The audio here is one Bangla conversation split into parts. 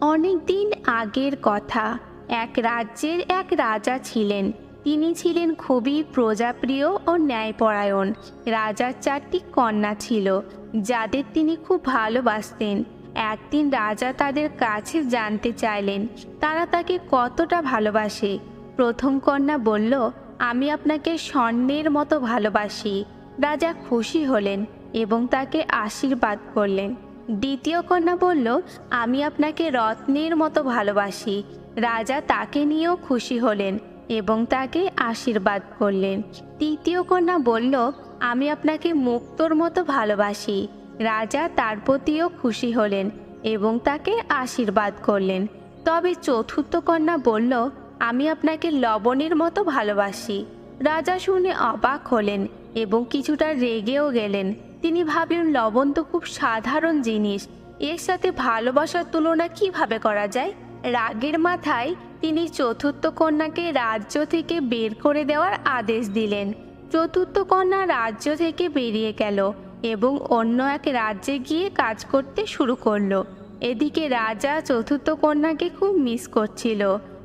অনেক দিন আগের কথা। এক রাজ্যের এক রাজা ছিলেন। তিনি ছিলেন খুবই প্রজাপ্রিয় ও ন্যায়পরায়ণ। রাজার চারটি কন্যা ছিল, যাদের তিনি খুব ভালোবাসতেন। একদিন রাজা তাদের কাছে জানতে চাইলেন, তারা তাকে কতটা ভালোবাসে? প্রথম কন্যা বলল, আমি আপনাকে স্বর্ণের মতো ভালোবাসি। রাজা খুশি হলেন এবং তাকে আশীর্বাদ করলেন। দ্বিতীয় কন্যা বলল, আমি আপনাকে রত্নের মতো ভালোবাসি। রাজা তাকে নিয়েও খুশি হলেন এবং তাকে আশীর্বাদ করলেন। তৃতীয় কন্যা বলল, আমি আপনাকে মুক্তোর মতো ভালোবাসি। রাজা তার প্রতিও খুশি হলেন এবং তাকে আশীর্বাদ করলেন। তবে চতুর্থ কন্যা বলল, আমি আপনাকে লবণের মতো ভালোবাসি। রাজা শুনে অবাক হলেন এবং কিছুটা রেগেও গেলেন। তিনি ভাবলেন লবণ তো খুব সাধারণ জিনিস। এর সাথে ভালোবাসার তুলনা কীভাবে করা যায়? রাগের মাথায় তিনি চতুর্থ কন্যাকে রাজ্য থেকে বের করে দেওয়ার আদেশ দিলেন। চতুর্থ কন্যা রাজ্য থেকে বেরিয়ে গেল এবং অন্য এক রাজ্যে গিয়ে কাজ করতে শুরু করল। এদিকে রাজা চতুর্থ কন্যাকে খুব মিস করছিল,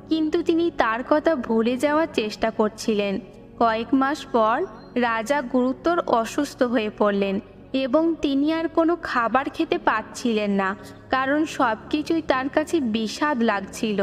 কিন্তু তিনি তার কথা ভুলে যাওয়ার চেষ্টা করছিলেন। কয়েক মাস পর রাজা গুরুতর অসুস্থ হয়ে পড়লেন। এবং তিনি আর কোনো খাবার খেতে পাচ্ছিলেন না, কারণ সব কিছুই তার কাছে বিষাদ লাগছিল।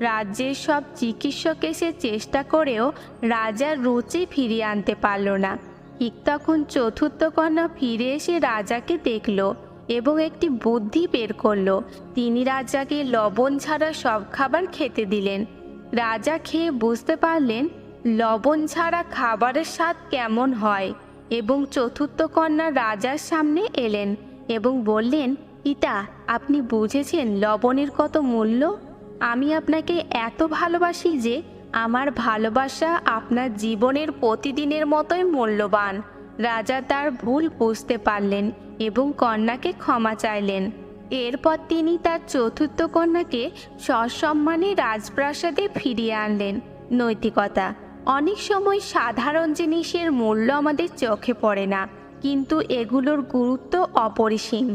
রাজ্যের সব চিকিৎসক এসে চেষ্টা করেও রাজার রুচি ফিরিয়ে আনতে পারল না। ঠিক তখন চতুর্থ কন্যা ফিরে এসে রাজাকে দেখল এবং একটি বুদ্ধি বের করল। তিনি রাজাকে লবণ ছাড়া সব খাবার খেতে দিলেন। রাজা খেয়ে বুঝতে পারলেন, লবণ ছাড়া খাবারের স্বাদ কেমন হয়। এবং চতুর্থ কন্যা রাজার সামনে এলেন এবং বললেন, পিতা, আপনি বুঝেছেন লবণের কত মূল্য? আমি আপনাকে এত ভালোবাসি যে আমার ভালোবাসা আপনার জীবনের প্রতিদিনের মতোই মূল্যবান। রাজা তার ভুল বুঝতে পারলেন এবং কন্যাকে ক্ষমা চাইলেন। এরপর তিনি তার চতুর্থ কন্যাকে সসম্মানে রাজপ্রাসাদে ফিরিয়ে আনলেন। নৈতিকতা অনেক সময় সাধারণ জিনিসের মূল্য আমাদের চোখে পড়ে না কিন্তু এগুলোর গুরুত্ব অপরিসীম।